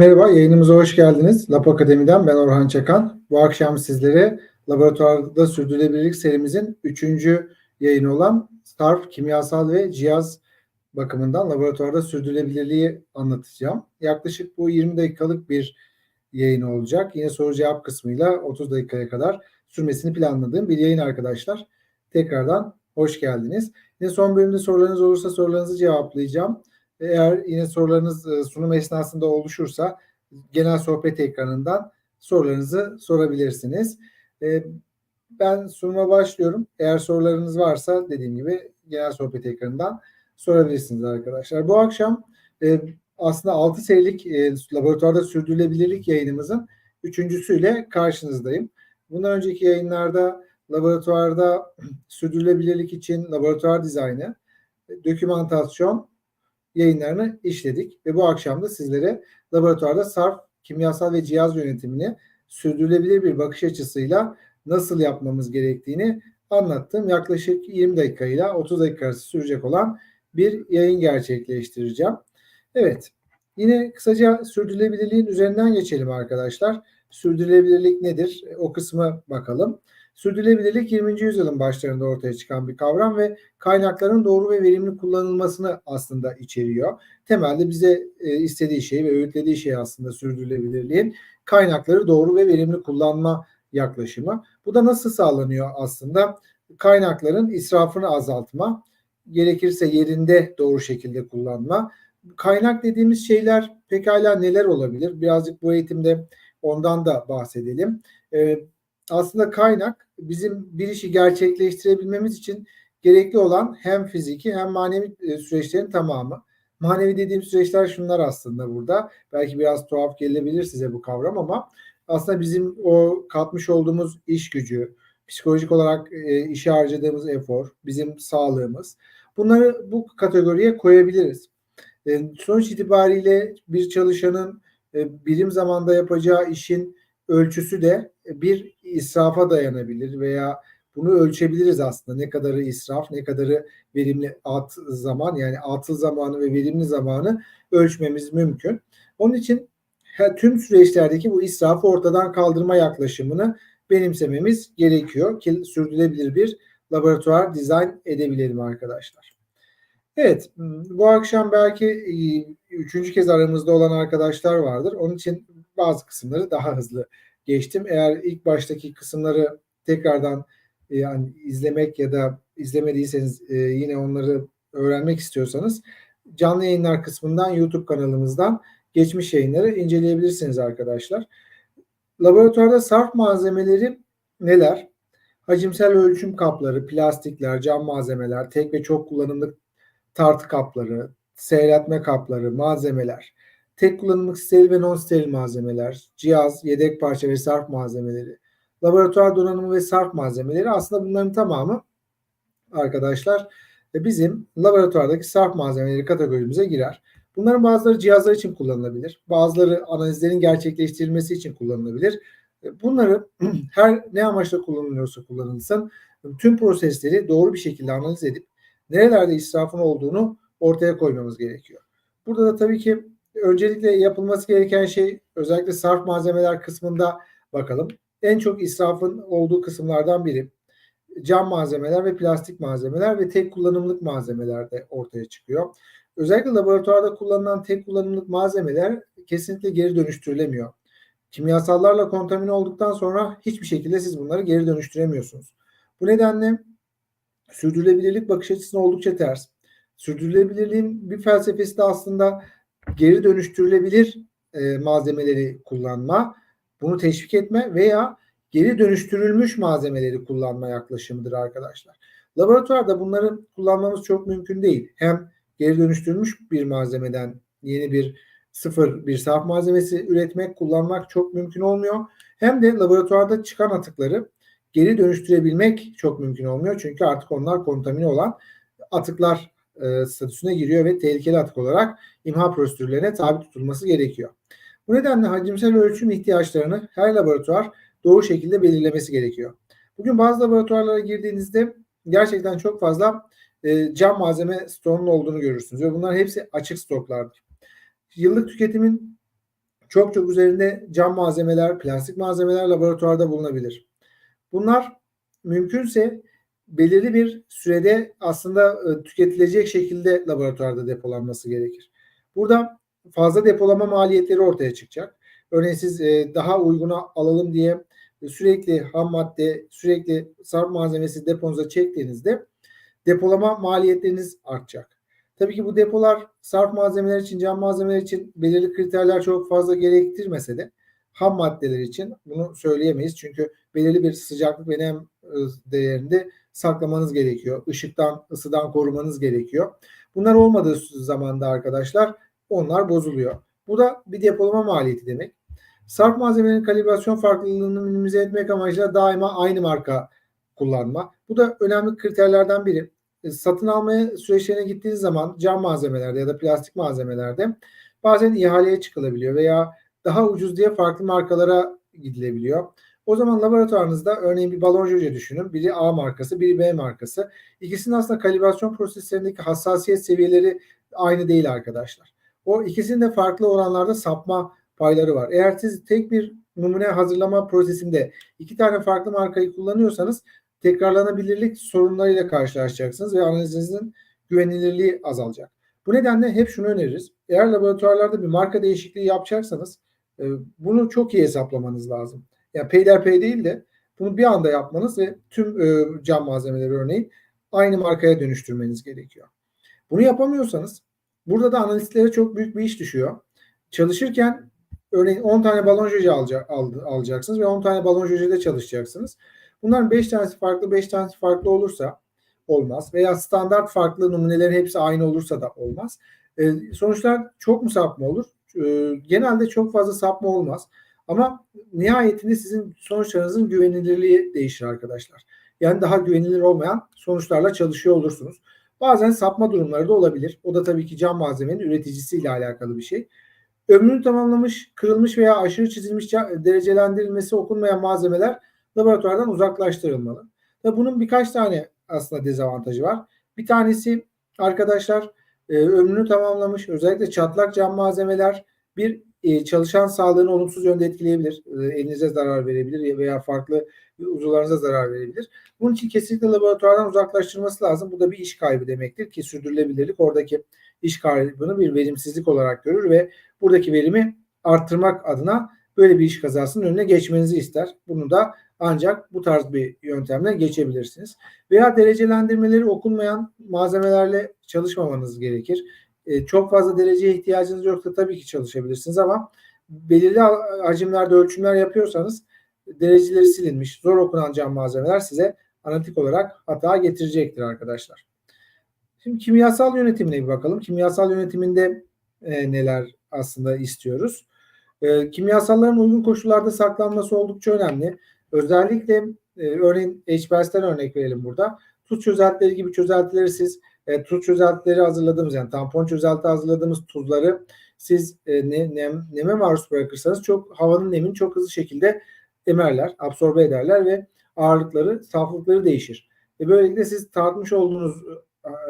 Merhaba, yayınımıza hoş geldiniz. Lab Akademi'den ben Orhan Çakan. Bu akşam sizlere laboratuvarda sürdürülebilirlik serimizin üçüncü yayını olan STARF kimyasal ve cihaz bakımından laboratuvarda sürdürülebilirliği anlatacağım. Yaklaşık bu 20 dakikalık bir yayın olacak. Yine soru cevap kısmıyla 30 dakikaya kadar sürmesini planladığım bir yayın arkadaşlar. Tekrardan hoş geldiniz. Yine son bölümde sorularınız olursa sorularınızı cevaplayacağım. Eğer yine sorularınız e, sunum esnasında oluşursa genel sohbet ekranından sorularınızı sorabilirsiniz. E, ben sunuma başlıyorum. Eğer sorularınız varsa dediğim gibi genel sohbet ekranından sorabilirsiniz arkadaşlar. Bu akşam e, aslında 6 serilik laboratuvarda sürdürülebilirlik yayınımızın üçüncüsüyle karşınızdayım. Bundan önceki yayınlarda laboratuvarda sürdürülebilirlik için laboratuvar dizaynı, dokümantasyon, yayınlarını işledik ve bu akşam da sizlere laboratuvarda sarf, kimyasal ve cihaz yönetimini sürdürülebilir bir bakış açısıyla nasıl yapmamız gerektiğini anlattım. Yaklaşık 20 dakika ile 30 dakika arası sürecek olan bir yayın gerçekleştireceğim. Evet, yine kısaca sürdürülebilirliğin üzerinden geçelim arkadaşlar. Sürdürülebilirlik nedir? O kısmı bakalım. Sürdürülebilirlik 20. yüzyılın başlarında ortaya çıkan bir kavram ve kaynakların doğru ve verimli kullanılmasını aslında içeriyor. Temelde bize e, istediği şey ve öğütlediği şey aslında sürdürülebilirliğin kaynakları doğru ve verimli kullanma yaklaşımı. Bu da nasıl sağlanıyor aslında? Kaynakların israfını azaltma, gerekirse yerinde doğru şekilde kullanma. Kaynak dediğimiz şeyler pekala neler olabilir? Birazcık bu eğitimde ondan da bahsedelim. Ee, aslında kaynak bizim bir işi gerçekleştirebilmemiz için gerekli olan hem fiziki hem manevi e, süreçlerin tamamı. Manevi dediğim süreçler şunlar aslında burada. Belki biraz tuhaf gelebilir size bu kavram ama aslında bizim o katmış olduğumuz iş gücü, psikolojik olarak e, işe harcadığımız efor, bizim sağlığımız bunları bu kategoriye koyabiliriz. E, sonuç itibariyle bir çalışanın e, birim zamanda yapacağı işin ölçüsü de bir israfa dayanabilir veya bunu ölçebiliriz aslında. Ne kadarı israf, ne kadarı verimli at zaman yani atıl zamanı ve verimli zamanı ölçmemiz mümkün. Onun için tüm süreçlerdeki bu israfı ortadan kaldırma yaklaşımını benimsememiz gerekiyor ki sürdürülebilir bir laboratuvar dizayn edebilelim arkadaşlar. Evet, bu akşam belki e, üçüncü kez aramızda olan arkadaşlar vardır. Onun için bazı kısımları daha hızlı geçtim. Eğer ilk baştaki kısımları tekrardan e, yani izlemek ya da izlemediyseniz e, yine onları öğrenmek istiyorsanız canlı yayınlar kısmından YouTube kanalımızdan geçmiş yayınları inceleyebilirsiniz arkadaşlar. Laboratuvarda sarf malzemeleri neler? Hacimsel ölçüm kapları, plastikler, cam malzemeler, tek ve çok kullanımlık tartı kapları, seyretme kapları, malzemeler, tek kullanımlık steril ve non steril malzemeler, cihaz, yedek parça ve sarf malzemeleri, laboratuvar donanımı ve sarf malzemeleri aslında bunların tamamı arkadaşlar e, bizim laboratuvardaki sarf malzemeleri kategorimize girer. Bunların bazıları cihazlar için kullanılabilir. Bazıları analizlerin gerçekleştirilmesi için kullanılabilir. E, bunları her ne amaçla kullanılıyorsa kullanılsın tüm prosesleri doğru bir şekilde analiz edip nerelerde israfın olduğunu ortaya koymamız gerekiyor. Burada da tabii ki öncelikle yapılması gereken şey özellikle sarf malzemeler kısmında bakalım. En çok israfın olduğu kısımlardan biri cam malzemeler ve plastik malzemeler ve tek kullanımlık malzemeler de ortaya çıkıyor. Özellikle laboratuvarda kullanılan tek kullanımlık malzemeler kesinlikle geri dönüştürülemiyor. Kimyasallarla kontamine olduktan sonra hiçbir şekilde siz bunları geri dönüştüremiyorsunuz. Bu nedenle sürdürülebilirlik bakış açısına oldukça ters. Sürdürülebilirliğin bir felsefesi de aslında geri dönüştürülebilir e, malzemeleri kullanma, bunu teşvik etme veya geri dönüştürülmüş malzemeleri kullanma yaklaşımıdır arkadaşlar. Laboratuvarda bunları kullanmamız çok mümkün değil. Hem geri dönüştürülmüş bir malzemeden yeni bir sıfır bir saf malzemesi üretmek, kullanmak çok mümkün olmuyor. Hem de laboratuvarda çıkan atıkları geri dönüştürebilmek çok mümkün olmuyor. Çünkü artık onlar kontamine olan atıklar e, statüsüne giriyor ve tehlikeli atık olarak imha prosedürlerine tabi tutulması gerekiyor. Bu nedenle hacimsel ölçüm ihtiyaçlarını her laboratuvar doğru şekilde belirlemesi gerekiyor. Bugün bazı laboratuvarlara girdiğinizde gerçekten çok fazla e, cam malzeme stoğunun olduğunu görürsünüz ve bunlar hepsi açık stoklardır. Yıllık tüketimin çok çok üzerinde cam malzemeler, plastik malzemeler laboratuvarda bulunabilir. Bunlar mümkünse belirli bir sürede aslında e, tüketilecek şekilde laboratuvarda depolanması gerekir. Burada fazla depolama maliyetleri ortaya çıkacak. Örneğin siz e, daha uyguna alalım diye sürekli ham madde, sürekli sarf malzemesi deponuza çektiğinizde depolama maliyetleriniz artacak. Tabii ki bu depolar sarf malzemeler için, cam malzemeler için belirli kriterler çok fazla gerektirmese de ham maddeler için bunu söyleyemeyiz. Çünkü belirli bir sıcaklık ve nem değerinde saklamanız gerekiyor. Işıktan, ısıdan korumanız gerekiyor. Bunlar olmadığı zamanda arkadaşlar onlar bozuluyor. Bu da bir depolama maliyeti demek. Sarf malzemelerin kalibrasyon farklılığını minimize etmek amacıyla daima aynı marka kullanma. Bu da önemli kriterlerden biri. E, satın almaya süreçlerine gittiğiniz zaman cam malzemelerde ya da plastik malzemelerde bazen ihaleye çıkılabiliyor veya daha ucuz diye farklı markalara gidilebiliyor. O zaman laboratuvarınızda örneğin bir balon jöle düşünün. Biri A markası, biri B markası. İkisinin aslında kalibrasyon proseslerindeki hassasiyet seviyeleri aynı değil arkadaşlar. O ikisinin de farklı oranlarda sapma payları var. Eğer siz tek bir numune hazırlama prosesinde iki tane farklı markayı kullanıyorsanız tekrarlanabilirlik sorunlarıyla karşılaşacaksınız ve analizinizin güvenilirliği azalacak. Bu nedenle hep şunu öneririz. Eğer laboratuvarlarda bir marka değişikliği yapacaksanız e, bunu çok iyi hesaplamanız lazım. Yani peyderpey değil de bunu bir anda yapmanız ve tüm e, cam malzemeleri örneğin aynı markaya dönüştürmeniz gerekiyor. Bunu yapamıyorsanız burada da analistlere çok büyük bir iş düşüyor. Çalışırken örneğin 10 tane balon jöle alacak, al, alacaksınız ve 10 tane balon jölede çalışacaksınız. Bunların 5 tanesi farklı, 5 tanesi farklı olursa olmaz. Veya standart farklı numunelerin hepsi aynı olursa da olmaz. E, sonuçlar çok mu sapma olur? E, genelde çok fazla sapma olmaz. Ama nihayetinde sizin sonuçlarınızın güvenilirliği değişir arkadaşlar. Yani daha güvenilir olmayan sonuçlarla çalışıyor olursunuz. Bazen sapma durumları da olabilir. O da tabii ki cam malzemenin üreticisiyle alakalı bir şey. Ömrünü tamamlamış, kırılmış veya aşırı çizilmiş derecelendirilmesi okunmayan malzemeler laboratuvardan uzaklaştırılmalı. Ve bunun birkaç tane aslında dezavantajı var. Bir tanesi arkadaşlar e, ömrünü tamamlamış özellikle çatlak cam malzemeler bir e, çalışan sağlığını olumsuz yönde etkileyebilir. E, elinize zarar verebilir veya farklı uzuvlarınıza zarar verebilir. Bunun için kesinlikle laboratuvardan uzaklaştırılması lazım. Bu da bir iş kaybı demektir ki sürdürülebilirlik oradaki iş kaybını bir verimsizlik olarak görür ve buradaki verimi arttırmak adına böyle bir iş kazasının önüne geçmenizi ister. Bunu da ancak bu tarz bir yöntemle geçebilirsiniz. Veya derecelendirmeleri okunmayan malzemelerle çalışmamanız gerekir. E, çok fazla dereceye ihtiyacınız yoksa tabii ki çalışabilirsiniz ama belirli hacimlerde ölçümler yapıyorsanız dereceleri silinmiş, zor okunan cam malzemeler size analitik olarak hata getirecektir arkadaşlar. Şimdi kimyasal yönetimine bir bakalım. Kimyasal yönetiminde e, neler aslında istiyoruz? E, kimyasalların uygun koşullarda saklanması oldukça önemli. Özellikle e, örneğin HBS'ten örnek verelim burada. Tuz çözeltileri gibi çözeltileri siz e, tuz çözeltileri hazırladığımız yani tampon çözelti hazırladığımız tuzları siz e, ne, nem, neme maruz bırakırsanız çok havanın nemini çok hızlı şekilde emerler, absorbe ederler ve ağırlıkları, saflıkları değişir. Ve böylelikle siz tartmış olduğunuz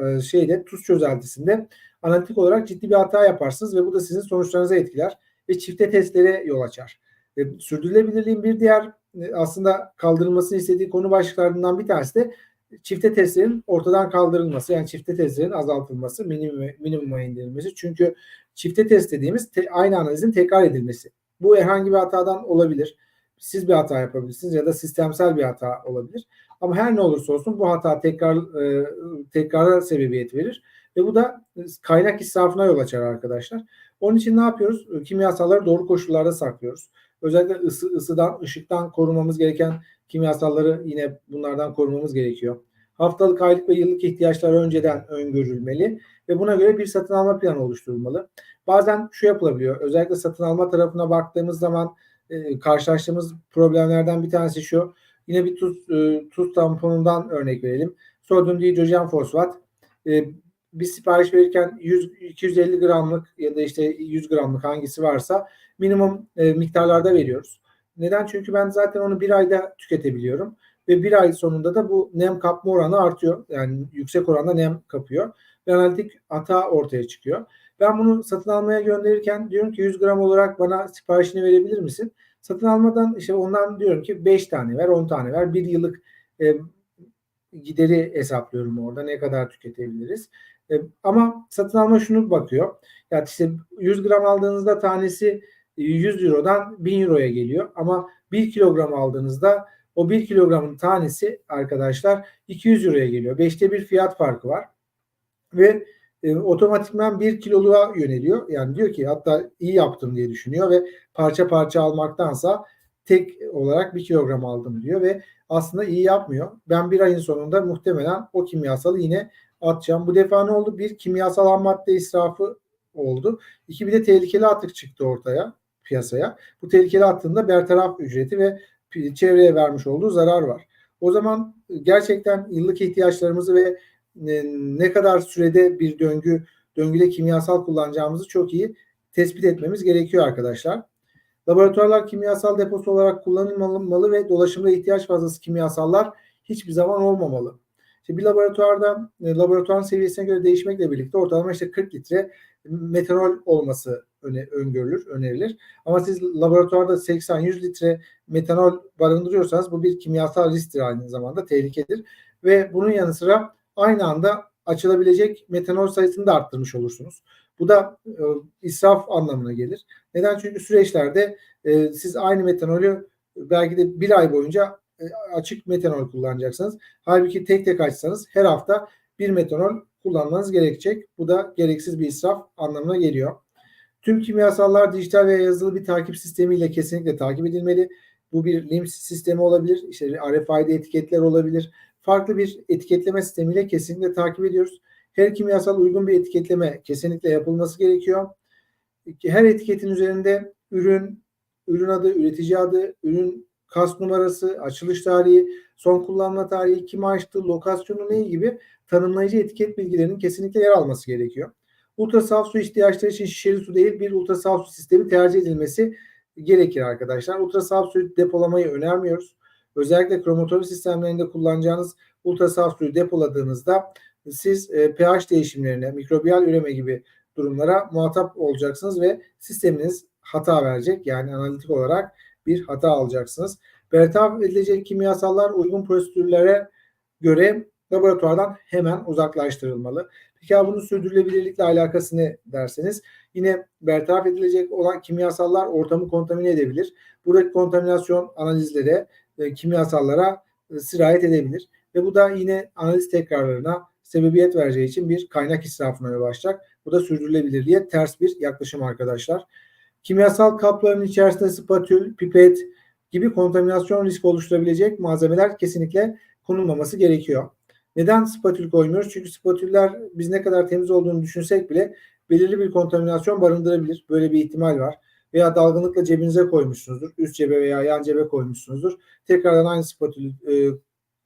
e, şeyde tuz çözeltisinde analitik olarak ciddi bir hata yaparsınız ve bu da sizin sonuçlarınıza etkiler ve çifte testlere yol açar. E, sürdürülebilirliğin bir diğer e, aslında kaldırılmasını istediği konu başlıklarından bir tanesi de çifte testlerin ortadan kaldırılması yani çifte testlerin azaltılması, minimuma, minimuma indirilmesi. Çünkü çifte test dediğimiz te, aynı analizin tekrar edilmesi. Bu herhangi bir hatadan olabilir. Siz bir hata yapabilirsiniz ya da sistemsel bir hata olabilir. Ama her ne olursa olsun bu hata tekrar e, tekrara sebebiyet verir ve bu da kaynak israfına yol açar arkadaşlar. Onun için ne yapıyoruz? Kimyasalları doğru koşullarda saklıyoruz. Özellikle ısı, ısıdan, ışıktan korumamız gereken kimyasalları yine bunlardan korumamız gerekiyor. Haftalık, aylık ve yıllık ihtiyaçlar önceden öngörülmeli ve buna göre bir satın alma planı oluşturulmalı. Bazen şu yapılabiliyor. Özellikle satın alma tarafına baktığımız zaman e, karşılaştığımız problemlerden bir tanesi şu. Yine bir tuz, e, tuz tamponundan örnek verelim. Sodyum dihidrojen fosfat. E, bir sipariş verirken 100 250 gramlık ya da işte 100 gramlık hangisi varsa minimum e, miktarlarda veriyoruz. Neden? Çünkü ben zaten onu bir ayda tüketebiliyorum ve bir ay sonunda da bu nem kapma oranı artıyor. Yani yüksek oranda nem kapıyor. ve analitik hata ortaya çıkıyor. Ben bunu satın almaya gönderirken diyorum ki 100 gram olarak bana siparişini verebilir misin? Satın almadan işte ondan diyorum ki 5 tane ver, 10 tane ver. Bir yıllık e, gideri hesaplıyorum orada. Ne kadar tüketebiliriz. E, ama satın alma şunu bakıyor. Ya işte 100 gram aldığınızda tanesi 100 Euro'dan 1000 Euro'ya geliyor. Ama 1 kilogram aldığınızda o 1 kilogramın tanesi arkadaşlar 200 Euro'ya geliyor. 5'te bir fiyat farkı var. Ve e, otomatikman 1 kiloluğa yöneliyor. Yani diyor ki hatta iyi yaptım diye düşünüyor ve parça parça almaktansa tek olarak 1 kilogram aldım diyor ve aslında iyi yapmıyor. Ben bir ayın sonunda muhtemelen o kimyasalı yine atacağım. Bu defa ne oldu? Bir kimyasal ham madde israfı oldu. İki bir de tehlikeli atık çıktı ortaya piyasaya. Bu tehlikeli attığında bertaraf ücreti ve çevreye vermiş olduğu zarar var. O zaman gerçekten yıllık ihtiyaçlarımızı ve e, ne kadar sürede bir döngü döngüde kimyasal kullanacağımızı çok iyi tespit etmemiz gerekiyor arkadaşlar. Laboratuvarlar kimyasal deposu olarak kullanılmalı ve dolaşımda ihtiyaç fazlası kimyasallar hiçbir zaman olmamalı. İşte bir laboratuvarda e, laboratuvarın seviyesine göre değişmekle birlikte ortalama işte 40 litre metanol olması öne, öngörülür, önerilir. Ama siz laboratuvarda 80-100 litre metanol barındırıyorsanız bu bir kimyasal risktir aynı zamanda tehlikedir. Ve bunun yanı sıra aynı anda açılabilecek metanol sayısını da arttırmış olursunuz. Bu da e, israf anlamına gelir. Neden? Çünkü süreçlerde e, siz aynı metanolü belki de bir ay boyunca e, açık metanol kullanacaksınız. Halbuki tek tek açsanız her hafta bir metanol kullanmanız gerekecek. Bu da gereksiz bir israf anlamına geliyor. Tüm kimyasallar dijital veya yazılı bir takip sistemiyle kesinlikle takip edilmeli. Bu bir LIMS sistemi olabilir, işte RFID etiketler olabilir. Farklı bir etiketleme sistemiyle kesinlikle takip ediyoruz. Her kimyasal uygun bir etiketleme kesinlikle yapılması gerekiyor. Her etiketin üzerinde ürün, ürün adı, üretici adı, ürün kas numarası, açılış tarihi, son kullanma tarihi, kim açtı, lokasyonu ne gibi tanımlayıcı etiket bilgilerinin kesinlikle yer alması gerekiyor. Ultrasaf su ihtiyaçları için şişeli su değil bir ultrasaf su sistemi tercih edilmesi gerekir arkadaşlar. Ultrasaf suyu depolamayı önermiyoruz. Özellikle kromatografi sistemlerinde kullanacağınız ultrasaf suyu depoladığınızda siz e, pH değişimlerine, mikrobiyal üreme gibi durumlara muhatap olacaksınız ve sisteminiz hata verecek. Yani analitik olarak bir hata alacaksınız. Bertaraf edilecek kimyasallar uygun prosedürlere göre laboratuvardan hemen uzaklaştırılmalı. Peki ya bunun sürdürülebilirlikle alakası ne derseniz yine bertaraf edilecek olan kimyasallar ortamı kontamine edebilir. Buradaki kontaminasyon analizlere, e, kimyasallara e, sirayet edebilir. Ve bu da yine analiz tekrarlarına sebebiyet vereceği için bir kaynak israfına yol açacak. Bu da sürdürülebilirliğe ters bir yaklaşım arkadaşlar. Kimyasal kapların içerisinde spatül, pipet gibi kontaminasyon riski oluşturabilecek malzemeler kesinlikle konulmaması gerekiyor. Neden spatül koymuyoruz? Çünkü spatüller biz ne kadar temiz olduğunu düşünsek bile belirli bir kontaminasyon barındırabilir. Böyle bir ihtimal var. Veya dalgınlıkla cebinize koymuşsunuzdur. Üst cebe veya yan cebe koymuşsunuzdur. Tekrardan aynı spatülü e,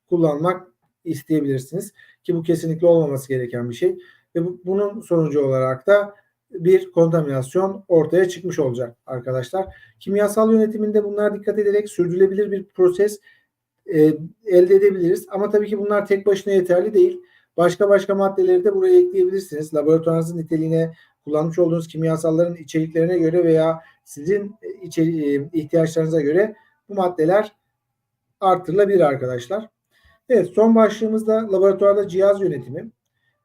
kullanmak isteyebilirsiniz. Ki bu kesinlikle olmaması gereken bir şey. Ve bu, bunun sonucu olarak da bir kontaminasyon ortaya çıkmış olacak arkadaşlar. Kimyasal yönetiminde bunlar dikkat ederek sürdürülebilir bir proses e, elde edebiliriz. Ama tabii ki bunlar tek başına yeterli değil. Başka başka maddeleri de buraya ekleyebilirsiniz. Laboratuvarınızın niteliğine, kullanmış olduğunuz kimyasalların içeriklerine göre veya sizin içeri, e, ihtiyaçlarınıza göre bu maddeler artırılabilir arkadaşlar. Evet son başlığımızda laboratuvarda cihaz yönetimi.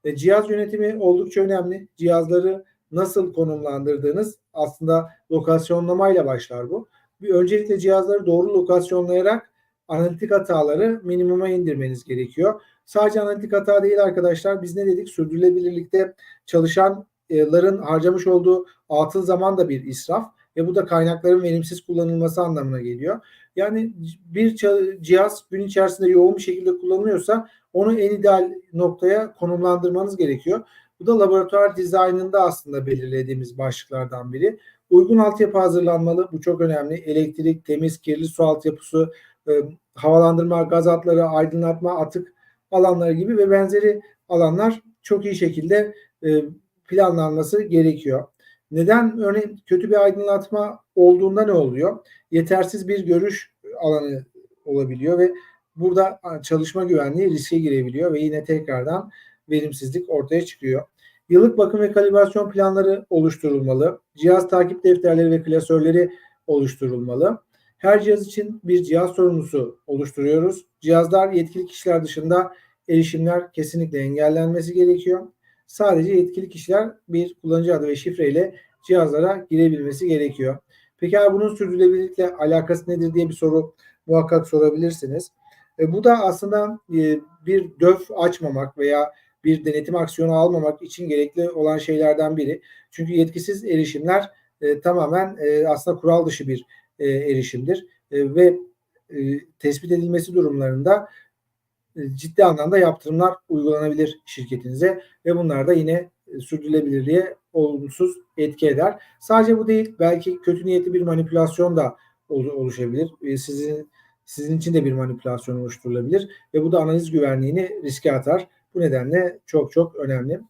E, cihaz yönetimi oldukça önemli. Cihazları nasıl konumlandırdığınız aslında lokasyonlamayla başlar bu. Bir öncelikle cihazları doğru lokasyonlayarak analitik hataları minimuma indirmeniz gerekiyor. Sadece analitik hata değil arkadaşlar. Biz ne dedik? Sürdürülebilirlikte çalışanların harcamış olduğu atıl zaman da bir israf ve bu da kaynakların verimsiz kullanılması anlamına geliyor. Yani bir cihaz gün içerisinde yoğun bir şekilde kullanılıyorsa onu en ideal noktaya konumlandırmanız gerekiyor. Bu da laboratuvar dizaynında aslında belirlediğimiz başlıklardan biri. Uygun altyapı hazırlanmalı. Bu çok önemli. Elektrik, temiz, kirli su altyapısı, e, havalandırma, gaz hatları, aydınlatma, atık alanları gibi ve benzeri alanlar çok iyi şekilde e, planlanması gerekiyor. Neden örneğin kötü bir aydınlatma olduğunda ne oluyor? Yetersiz bir görüş alanı olabiliyor ve burada çalışma güvenliği riske girebiliyor ve yine tekrardan verimsizlik ortaya çıkıyor. Yıllık bakım ve kalibrasyon planları oluşturulmalı. Cihaz takip defterleri ve klasörleri oluşturulmalı. Her cihaz için bir cihaz sorumlusu oluşturuyoruz. Cihazlar yetkili kişiler dışında erişimler kesinlikle engellenmesi gerekiyor. Sadece yetkili kişiler bir kullanıcı adı ve şifreyle cihazlara girebilmesi gerekiyor. Peki abi bunun sürdürülebilirlikle alakası nedir diye bir soru muhakkak sorabilirsiniz. E, bu da aslında e, bir döf açmamak veya bir denetim aksiyonu almamak için gerekli olan şeylerden biri. Çünkü yetkisiz erişimler e, tamamen e, aslında kural dışı bir e, erişimdir e, ve e, tespit edilmesi durumlarında e, ciddi anlamda yaptırımlar uygulanabilir şirketinize ve bunlar da yine e, sürdürülebilirliğe olumsuz etki eder. Sadece bu değil, belki kötü niyetli bir manipülasyon da oluşabilir. E, sizin sizin için de bir manipülasyon oluşturulabilir ve bu da analiz güvenliğini riske atar. Bu nedenle çok çok önemli.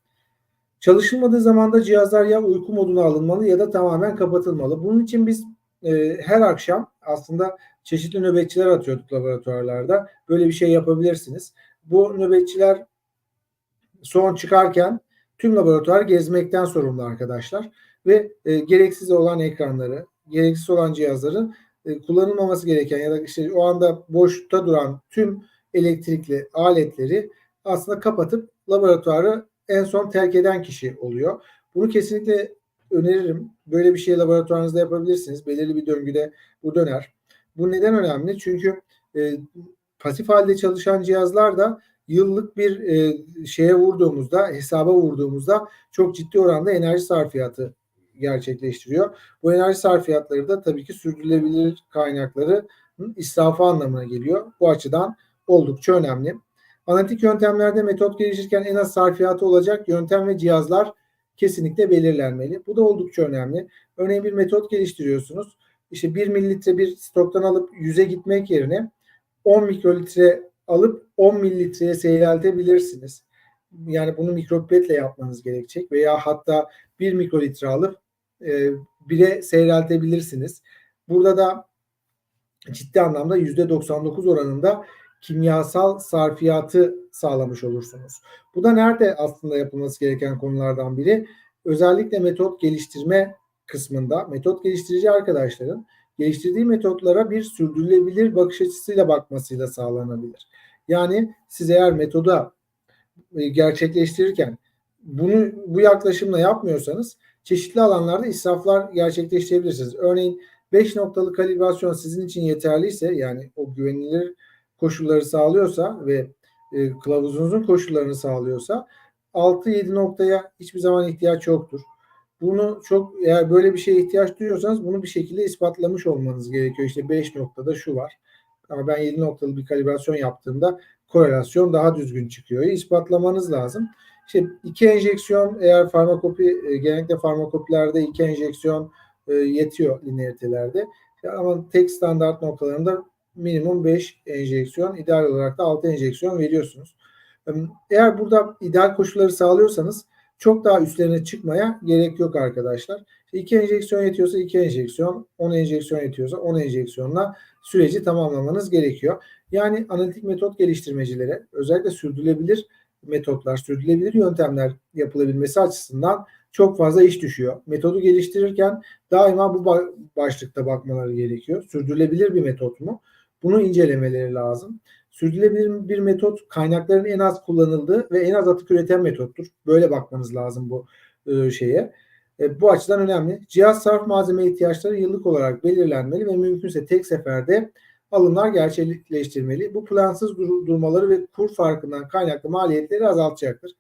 Çalışılmadığı zaman da cihazlar ya uyku moduna alınmalı ya da tamamen kapatılmalı. Bunun için biz e, her akşam aslında çeşitli nöbetçiler atıyorduk laboratuvarlarda. Böyle bir şey yapabilirsiniz. Bu nöbetçiler son çıkarken tüm laboratuvar gezmekten sorumlu arkadaşlar ve e, gereksiz olan ekranları, gereksiz olan cihazların e, kullanılmaması gereken ya da işte o anda boşta duran tüm elektrikli aletleri aslında kapatıp laboratuvarı en son terk eden kişi oluyor. Bunu kesinlikle öneririm. Böyle bir şey laboratuvarınızda yapabilirsiniz. Belirli bir döngüde bu döner. Bu neden önemli? Çünkü e, pasif halde çalışan cihazlar da yıllık bir e, şeye vurduğumuzda, hesaba vurduğumuzda çok ciddi oranda enerji sarfiyatı gerçekleştiriyor. Bu enerji sarfiyatları da tabii ki sürdürülebilir kaynakları israfı anlamına geliyor. Bu açıdan oldukça önemli. Analitik yöntemlerde metot geliştirirken en az sarfiyatı olacak yöntem ve cihazlar kesinlikle belirlenmeli. Bu da oldukça önemli. Örneğin bir metot geliştiriyorsunuz. İşte 1 mililitre bir stoktan alıp 100'e gitmek yerine 10 mikrolitre alıp 10 mililitreye seyreltebilirsiniz. Yani bunu mikropipetle yapmanız gerekecek veya hatta 1 mikrolitre alıp e, 1'e seyreltebilirsiniz. Burada da ciddi anlamda %99 oranında kimyasal sarfiyatı sağlamış olursunuz. Bu da nerede aslında yapılması gereken konulardan biri? Özellikle metot geliştirme kısmında metot geliştirici arkadaşların geliştirdiği metotlara bir sürdürülebilir bakış açısıyla bakmasıyla sağlanabilir. Yani siz eğer metoda e, gerçekleştirirken bunu bu yaklaşımla yapmıyorsanız çeşitli alanlarda israflar gerçekleştirebilirsiniz. Örneğin 5 noktalı kalibrasyon sizin için yeterliyse yani o güvenilir koşulları sağlıyorsa ve e, kılavuzunuzun koşullarını sağlıyorsa 6-7 noktaya hiçbir zaman ihtiyaç yoktur. Bunu çok eğer böyle bir şeye ihtiyaç duyuyorsanız bunu bir şekilde ispatlamış olmanız gerekiyor. İşte 5 noktada şu var. Ama ben 7 noktalı bir kalibrasyon yaptığımda korelasyon daha düzgün çıkıyor. İspatlamanız lazım. İşte iki enjeksiyon eğer farmakopi e, genellikle farmakopilerde iki enjeksiyon e, yetiyor linearitelerde. Ama tek standart noktalarında minimum 5 enjeksiyon, ideal olarak da 6 enjeksiyon veriyorsunuz. Eğer burada ideal koşulları sağlıyorsanız çok daha üstlerine çıkmaya gerek yok arkadaşlar. 2 enjeksiyon yetiyorsa 2 enjeksiyon, 10 enjeksiyon yetiyorsa 10 enjeksiyonla süreci tamamlamanız gerekiyor. Yani analitik metot geliştirmecilere özellikle sürdürülebilir metotlar, sürdürülebilir yöntemler yapılabilmesi açısından çok fazla iş düşüyor. Metodu geliştirirken daima bu başlıkta bakmaları gerekiyor. Sürdürülebilir bir metot mu? Bunu incelemeleri lazım. Sürdürülebilir bir metot kaynakların en az kullanıldığı ve en az atık üreten metottur. Böyle bakmanız lazım bu e, şeye. E, bu açıdan önemli. Cihaz sarf malzeme ihtiyaçları yıllık olarak belirlenmeli ve mümkünse tek seferde alımlar gerçekleştirmeli. Bu plansız dur- durmaları ve kur farkından kaynaklı maliyetleri azaltacaktır.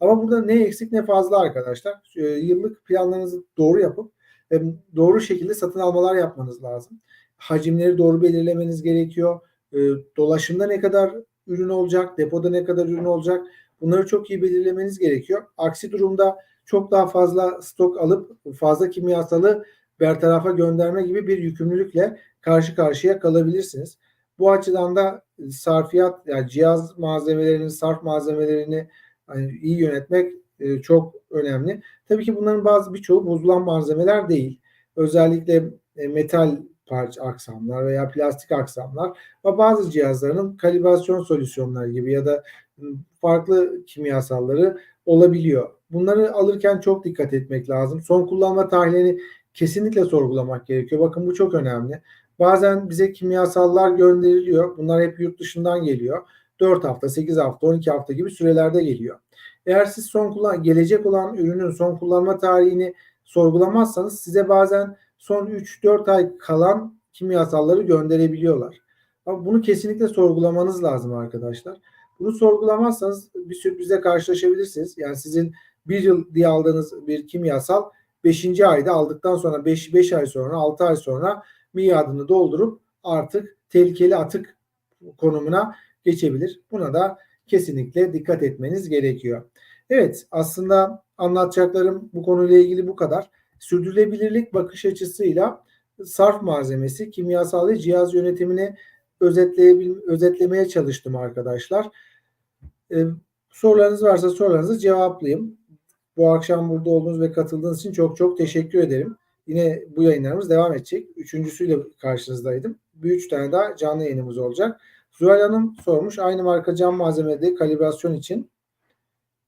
Ama burada ne eksik ne fazla arkadaşlar. E, yıllık planlarınızı doğru yapıp e, doğru şekilde satın almalar yapmanız lazım hacimleri doğru belirlemeniz gerekiyor. E, dolaşımda ne kadar ürün olacak, depoda ne kadar ürün olacak bunları çok iyi belirlemeniz gerekiyor. Aksi durumda çok daha fazla stok alıp fazla kimyasalı bertarafa gönderme gibi bir yükümlülükle karşı karşıya kalabilirsiniz. Bu açıdan da sarfiyat yani cihaz malzemelerini, sarf malzemelerini yani iyi yönetmek e, çok önemli. Tabii ki bunların bazı birçoğu bozulan malzemeler değil. Özellikle e, metal parça aksamlar veya plastik aksamlar ve bazı cihazlarının kalibrasyon solüsyonları gibi ya da farklı kimyasalları olabiliyor. Bunları alırken çok dikkat etmek lazım. Son kullanma tarihlerini kesinlikle sorgulamak gerekiyor. Bakın bu çok önemli. Bazen bize kimyasallar gönderiliyor. Bunlar hep yurt dışından geliyor. 4 hafta, 8 hafta, 12 hafta gibi sürelerde geliyor. Eğer siz son kullan gelecek olan ürünün son kullanma tarihini sorgulamazsanız size bazen son 3-4 ay kalan kimyasalları gönderebiliyorlar. Ama bunu kesinlikle sorgulamanız lazım arkadaşlar. Bunu sorgulamazsanız bir sürprize karşılaşabilirsiniz. Yani sizin bir yıl diye aldığınız bir kimyasal 5. ayda aldıktan sonra 5, 5 ay sonra 6 ay sonra miadını doldurup artık tehlikeli atık konumuna geçebilir. Buna da kesinlikle dikkat etmeniz gerekiyor. Evet aslında anlatacaklarım bu konuyla ilgili bu kadar. Sürdürülebilirlik bakış açısıyla sarf malzemesi, kimyasal ve cihaz yönetimini özetlemeye çalıştım arkadaşlar. Ee, sorularınız varsa sorularınızı cevaplayayım. Bu akşam burada olduğunuz ve katıldığınız için çok çok teşekkür ederim. Yine bu yayınlarımız devam edecek. Üçüncüsüyle karşınızdaydım. Bir üç tane daha canlı yayınımız olacak. Zuhal Hanım sormuş. Aynı marka cam malzemede kalibrasyon için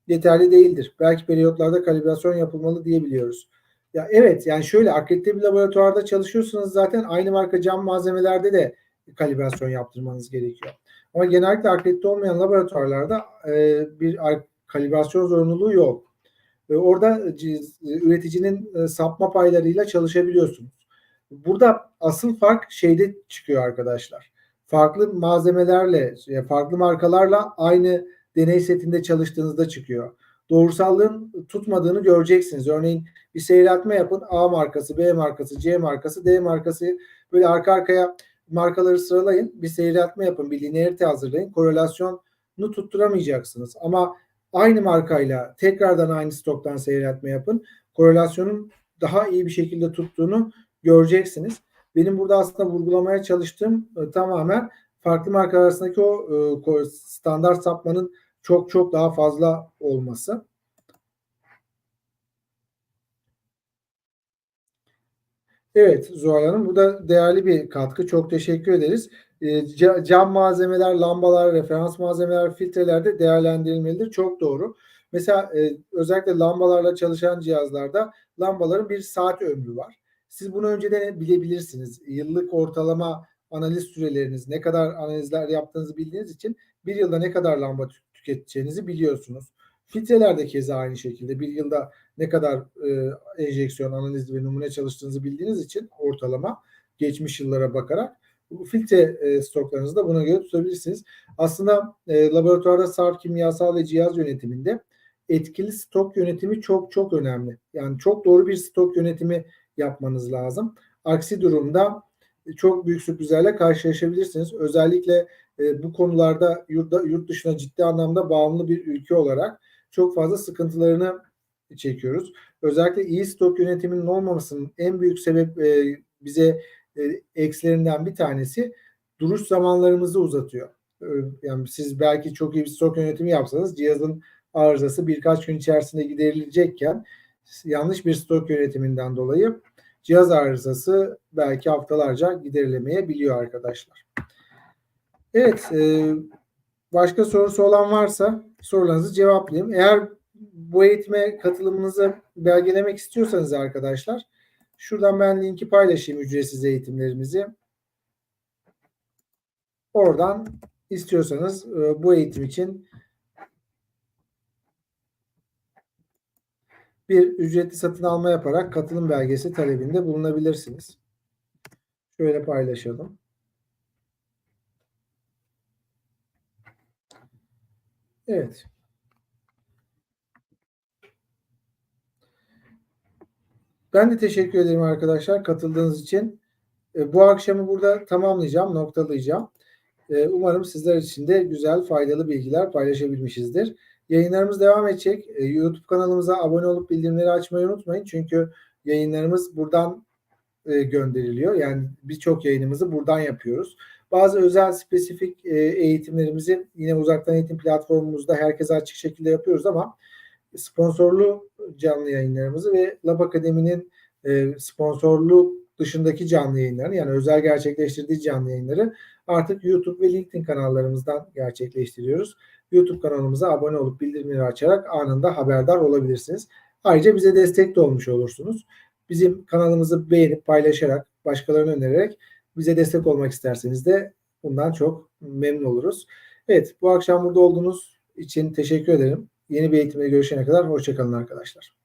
yeterli değildir. Belki periyotlarda kalibrasyon yapılmalı diyebiliyoruz. Ya evet yani şöyle akredite bir laboratuvarda çalışıyorsanız zaten aynı marka cam malzemelerde de kalibrasyon yaptırmanız gerekiyor. Ama genellikle akredite olmayan laboratuvarlarda e, bir kalibrasyon zorunluluğu yok. E, orada üreticinin e, sapma paylarıyla çalışabiliyorsunuz. Burada asıl fark şeyde çıkıyor arkadaşlar. Farklı malzemelerle, farklı markalarla aynı deney setinde çalıştığınızda çıkıyor. Doğrusallığın tutmadığını göreceksiniz. Örneğin bir seyretme yapın. A markası, B markası, C markası, D markası böyle arka arkaya markaları sıralayın. Bir seyretme yapın. Bir linearite hazırlayın. Korelasyonu tutturamayacaksınız. Ama aynı markayla tekrardan aynı stoktan seyretme yapın. Korelasyonun daha iyi bir şekilde tuttuğunu göreceksiniz. Benim burada aslında vurgulamaya çalıştığım e, tamamen farklı markalar arasındaki o e, standart sapmanın çok çok daha fazla olması. Evet Zuhal Hanım bu da değerli bir katkı. Çok teşekkür ederiz. E, cam malzemeler, lambalar, referans malzemeler, filtrelerde değerlendirilmelidir. Çok doğru. Mesela e, özellikle lambalarla çalışan cihazlarda lambaların bir saat ömrü var. Siz bunu önceden bilebilirsiniz. Yıllık ortalama analiz süreleriniz, ne kadar analizler yaptığınızı bildiğiniz için bir yılda ne kadar lamba tüketeceğinizi biliyorsunuz. Filtreler de keza aynı şekilde bir yılda ne kadar e, enjeksiyon, analiz ve numune çalıştığınızı bildiğiniz için ortalama geçmiş yıllara bakarak filtre e, stoklarınızı da buna göre tutabilirsiniz. Aslında e, laboratuvarda sarf kimyasal ve cihaz yönetiminde etkili stok yönetimi çok çok önemli. Yani çok doğru bir stok yönetimi yapmanız lazım. Aksi durumda çok büyük sürprizlerle karşılaşabilirsiniz. Özellikle e, bu konularda yurda, yurt dışına ciddi anlamda bağımlı bir ülke olarak çok fazla sıkıntılarını çekiyoruz. Özellikle iyi stok yönetiminin olmamasının en büyük sebep e, bize e, eksilerinden bir tanesi duruş zamanlarımızı uzatıyor. E, yani siz belki çok iyi bir stok yönetimi yapsanız cihazın arızası birkaç gün içerisinde giderilecekken yanlış bir stok yönetiminden dolayı cihaz arızası belki haftalarca giderilemeyebiliyor arkadaşlar. Evet, e, başka sorusu olan varsa sorularınızı cevaplayayım. Eğer bu eğitime katılımınızı belgelemek istiyorsanız arkadaşlar, şuradan ben linki paylaşayım ücretsiz eğitimlerimizi. Oradan istiyorsanız e, bu eğitim için bir ücretli satın alma yaparak katılım belgesi talebinde bulunabilirsiniz. Şöyle paylaşalım. Evet. Ben de teşekkür ederim arkadaşlar katıldığınız için. E, bu akşamı burada tamamlayacağım, noktalayacağım. E, umarım sizler için de güzel, faydalı bilgiler paylaşabilmişizdir. Yayınlarımız devam edecek. E, YouTube kanalımıza abone olup bildirimleri açmayı unutmayın. Çünkü yayınlarımız buradan e, gönderiliyor. Yani birçok yayınımızı buradan yapıyoruz. Bazı özel spesifik e, eğitimlerimizi yine uzaktan eğitim platformumuzda herkese açık şekilde yapıyoruz ama sponsorlu canlı yayınlarımızı ve Lab Akademi'nin e, sponsorlu dışındaki canlı yayınları yani özel gerçekleştirdiği canlı yayınları artık YouTube ve LinkedIn kanallarımızdan gerçekleştiriyoruz. YouTube kanalımıza abone olup bildirimleri açarak anında haberdar olabilirsiniz. Ayrıca bize destek de olmuş olursunuz. Bizim kanalımızı beğenip paylaşarak, başkalarına önererek bize destek olmak isterseniz de bundan çok memnun oluruz. Evet bu akşam burada olduğunuz için teşekkür ederim. Yeni bir eğitimde görüşene kadar hoşçakalın arkadaşlar.